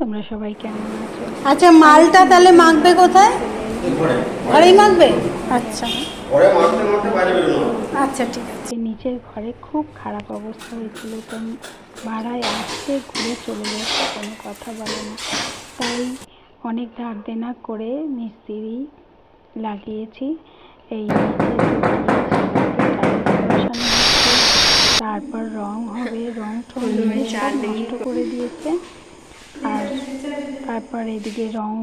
তোমরা সবাই কেমন আছো? আচ্ছা মালটা তাহলে মাখবে কোথায়? ঘরেই মাখবে? আচ্ছা। আচ্ছা ঠিক আছে। যে নিচের ঘরে খুব খারাপ অবস্থা হয়েছিল তো ভাড়ায় আসছে ঘুরে চলে যাচ্ছে কোনো কথা বলে না। তাই অনেক ধার দেনা করে মিস্ত্রি লাগিয়েছি। এই তারপর রং হবে রং ঠং দিয়ে নষ্ট করে দিয়েছে। আর তারপর এদিকে রং,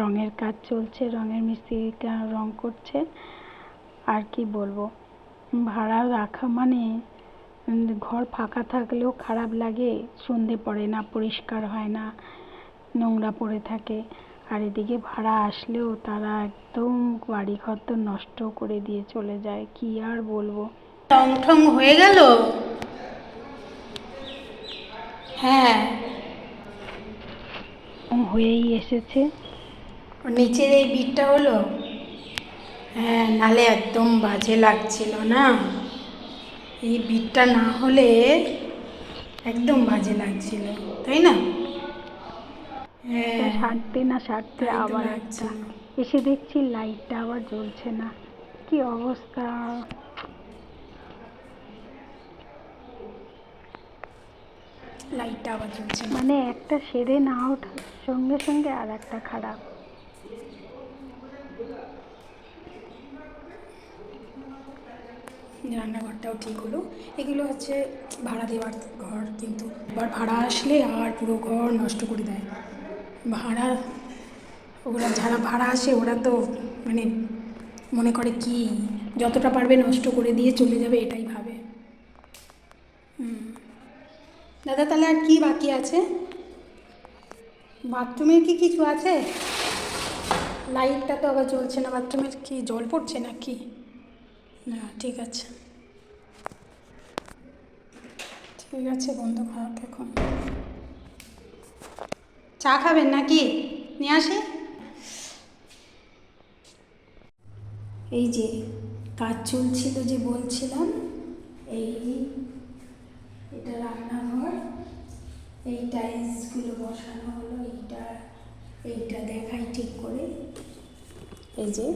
রঙের কাজ চলছে, রঙের মিস্ত্রিটা রং করছে। আর কি বলব? ভাড়া রাখা মানে ঘর ফাঁকা থাকলেও খারাপ লাগে, সন্ধে পড়ে না, পরিষ্কার হয় না, নোংরা পড়ে থাকে। আর এদিকে ভাড়া আসলেও তারা একদম বাড়ি ঘর তো নষ্ট করে দিয়ে চলে যায়, কি আর বলব? টং ঠং হয়ে গেল? হ্যাঁ। হয়েই এসেছে। নিচের এই বিটটা হলো? হ্যাঁ নালে একদম বাজে লাগছিল না? এই বিটটা না হলে একদম বাজে লাগছিল তাই না? হ্যাঁ। সারতে না সারতে আবার। একটা। এসে দেখছি লাইটটা আবার জ্বলছে না। কি অবস্থা? লাইটটা আবার জ্বলছে। মানে একটা সেরে না ওঠার সঙ্গে সঙ্গে আর একটা খারাপ। রান্নাঘরটাও ঠিক হলো। এগুলো হচ্ছে ভাড়া দেওয়ার ঘর কিন্তু। এবার ভাড়া আসলে আর পুরো ঘর নষ্ট করে দেয়। ভাড়া ওরা যারা ভাড়া আসে ওরা তো মানে মনে করে কি যতটা পারবে নষ্ট করে দিয়ে চলে যাবে এটাই ভাবে। হুম। দাদা, তাহলে আর কি বাকি আছে? বাথরুমের কি কিছু আছে? লাইটটা তো আবার জ্বলছে না, বাথরুমের কি জল পড়ছে না কি না, ঠিক আছে। ঠিক আছে, বন্ধ খারাপ এখন। চা খাবেন নাকি? নিয়ে আসি। এই যে, কাজ চলছিল যে বলছিলাম, এই এটা রান্নাঘর। এই টাইলসগুলো বসানো হলো, এইটা এইটা দেখাই ঠিক করে। এই যে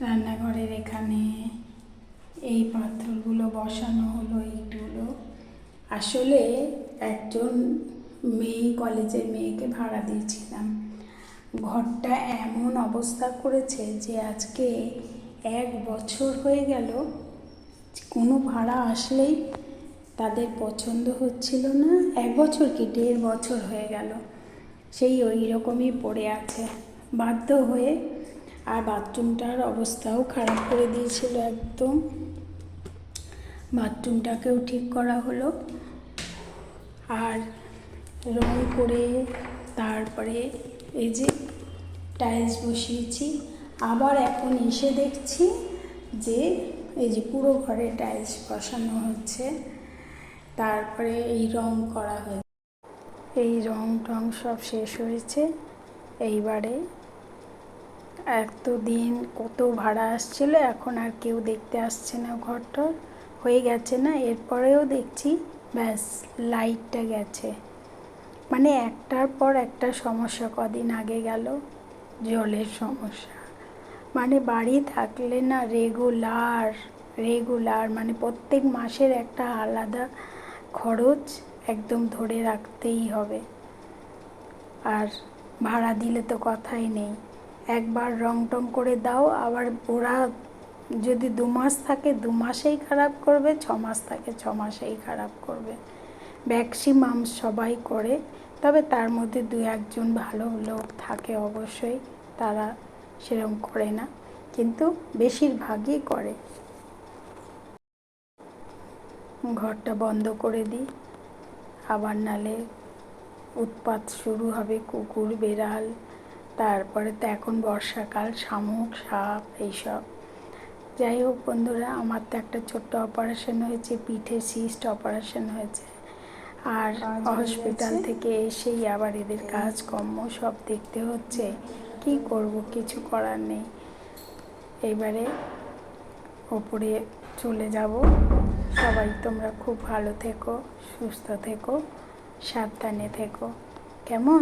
রান্নাঘরের এখানে এই পাথরগুলো বসানো হলো, এইগুলো। আসলে একজন মেয়ে, কলেজের মেয়েকে ভাড়া দিয়েছিলাম। ঘরটা এমন অবস্থা করেছে যে আজকে এক বছর হয়ে গেল, কোনো ভাড়া আসলেই তাদের পছন্দ হচ্ছিল না। এক বছর কি দেড় বছর হয়ে গেল। সেই ওই রকমই পড়ে আছে। বাধ্য হয়ে আর বাথরুমটার অবস্থাও খারাপ করে দিয়েছিল একদম। বাথরুমটাকেও ঠিক করা হলো। আর রং করে তারপরে এই যে টাইলস বসিয়েছি। আবার এখন এসে দেখছি যে এই যে পুরো ঘরে টাইলস বসানো হচ্ছে। তারপরে এই রং করা হয়েছে এই রং টং সব শেষ হয়েছে। এইবারে এত দিন কত ভাড়া আসছিল, এখন আর কেউ দেখতে আসছে না ঘরটা। হয়ে গেছে না, এরপরেও দেখছি, ব্যাস, লাইটটা গেছে। মানে একটার পর একটা সমস্যা কদিন আগে গেল, জলের সমস্যা। মানে বাড়ি থাকলে না রেগুলার রেগুলার মানে প্রত্যেক মাসের একটা আলাদা খরচ একদম ধরে রাখতেই হবে। আর ভাড়া দিলে তো কথাই নেই। একবার রং টং করে দাও, আবার ওরা যদি দু মাস থাকে, দু মাসেই খারাপ করবে, ছ মাস থাকে, ছ মাসেই খারাপ করবে। ম্যাক্সিমাম সবাই করে, তবে তার মধ্যে দু একজন ভালো লোক থাকে অবশ্যই, তারা সেরকম করে না। কিন্তু বেশিরভাগই করে। ঘরটা বন্ধ করে দিই। আবার নালে উৎপাত শুরু হবে কুকুর বেড়াল তারপরে তো এখন বর্ষাকাল শামুক সাপ এইসব। যাই হোক বন্ধুরা আমার তো একটা ছোট্ট অপারেশন হয়েছে পিঠে সিস্ট অপারেশন হয়েছে। আর হসপিটাল থেকে এসেই আবার এদের কাজকর্ম সব দেখতে হচ্ছে। কি করব কিছু করার নেই। এবারে ওপরে চলে যাব। সবাই তোমরা খুব ভালো থেকো সুস্থ থেকো সাবধানে থেকো। কেমন?